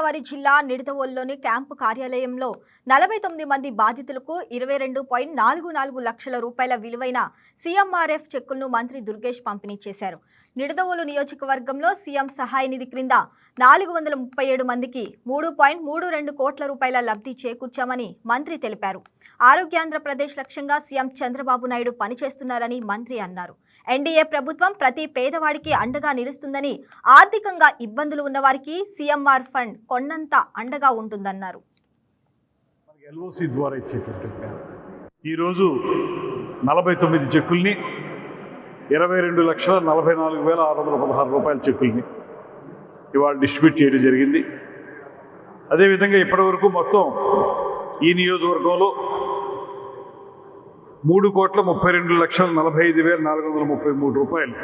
గోదావరి జిల్లా నిడదవోలులోని క్యాంపు కార్యాలయంలో నలభై తొమ్మిది మంది బాధితులకు ఇరవై రెండు పాయింట్ నాలుగు నాలుగు లక్షల రూపాయల విలువైన సీఎంఆర్ఎఫ్ చెక్కులను మంత్రి దుర్గేష్ పంపిణీ చేశారు. నిడదవోలు నియోజకవర్గంలో సీఎం సహాయ నిధి క్రింద నాలుగు వందల ముప్పై ఏడు మందికి మూడు పాయింట్ మూడు రెండు కోట్ల రూపాయల లబ్ధి చేకూర్చామని మంత్రి తెలిపారు. ఆరోగ్యాంధ్రప్రదేశ్ లక్ష్యంగా సీఎం చంద్రబాబు నాయుడు పనిచేస్తున్నారని మంత్రి అన్నారు. ఎన్డీఏ ప్రభుత్వం ప్రతి పేదవాడికి అండగా నిలుస్తుందని ఆర్థికంగా ఇబ్బందులు ఉన్నవారికి సీఎంఆర్ ఫండ్ కొండంత అండగా ఉంటుందన్నారు. ఎల్ఓసి ద్వారా ఇచ్చేటువంటి ఈరోజు నలభై తొమ్మిది చెక్కుల్ని ఇరవై రెండు లక్షల నలభై నాలుగు వేల ఆరు వందల పదహారు రూపాయల చెక్కుల్ని ఇవాళ డిస్ట్రిబ్యూట్ చేయడం జరిగింది. అదేవిధంగా ఇప్పటివరకు మొత్తం ఈ నియోజకవర్గంలో మూడు కోట్ల ముప్పై రెండు లక్షల నలభై ఐదు వేల నాలుగు వందల ముప్పై మూడు రూపాయలు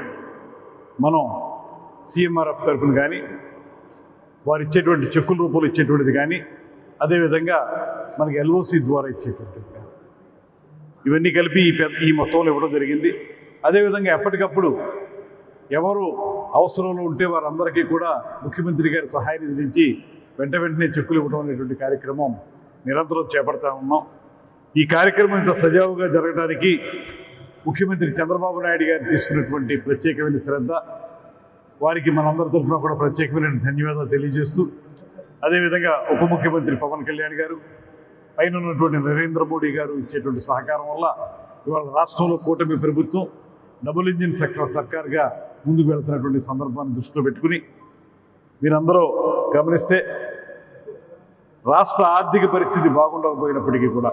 మనం సిఎంఆర్ఎఫ్ తరఫున కానీ వారు ఇచ్చేటువంటి చెక్కుల రూపంలో ఇచ్చేటువంటిది కానీ అదేవిధంగా మనకి ఎల్ఓసి ద్వారా ఇచ్చేటువంటిది కానీ. ఇవన్నీ కలిపి ఈ పెద్ద ఈ మొత్తంలో ఇవ్వడం జరిగింది. అదేవిధంగా ఎప్పటికప్పుడు ఎవరు అవసరంలో ఉంటే వారందరికీ కూడా ముఖ్యమంత్రి గారి సహాయ నిధి నుంచి వెంట వెంటనే చెక్కులు ఇవ్వడం అనేటువంటి కార్యక్రమం నిరంతరం చేపడతా ఉన్నాం. ఈ కార్యక్రమం ఇంత సజావుగా జరగడానికి ముఖ్యమంత్రి చంద్రబాబు నాయుడు గారు తీసుకున్నటువంటి ప్రత్యేకమైన శ్రద్ధ వారికి మనందరి తరఫున కూడా ప్రత్యేకమైన ధన్యవాదాలు తెలియజేస్తూ అదేవిధంగా ఉప ముఖ్యమంత్రి పవన్ కళ్యాణ్ గారు పైన ఉన్నటువంటి నరేంద్ర మోడీ గారు ఇచ్చేటువంటి సహకారం వల్ల ఇవాళ రాష్ట్రంలో కూటమి ప్రభుత్వం డబుల్ ఇంజిన్ సెక్టర్ సర్కార్గా ముందుకు వెళ్తున్నటువంటి సందర్భాన్ని దృష్టిలో పెట్టుకుని మీరందరూ గమనిస్తే రాష్ట్ర ఆర్థిక పరిస్థితి బాగుండకపోయినప్పటికీ కూడా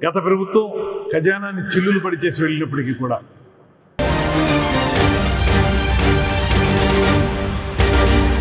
గత ప్రభుత్వం ఖజానాన్ని చిల్లులు పడి చేసి వెళ్ళినప్పటికీ కూడా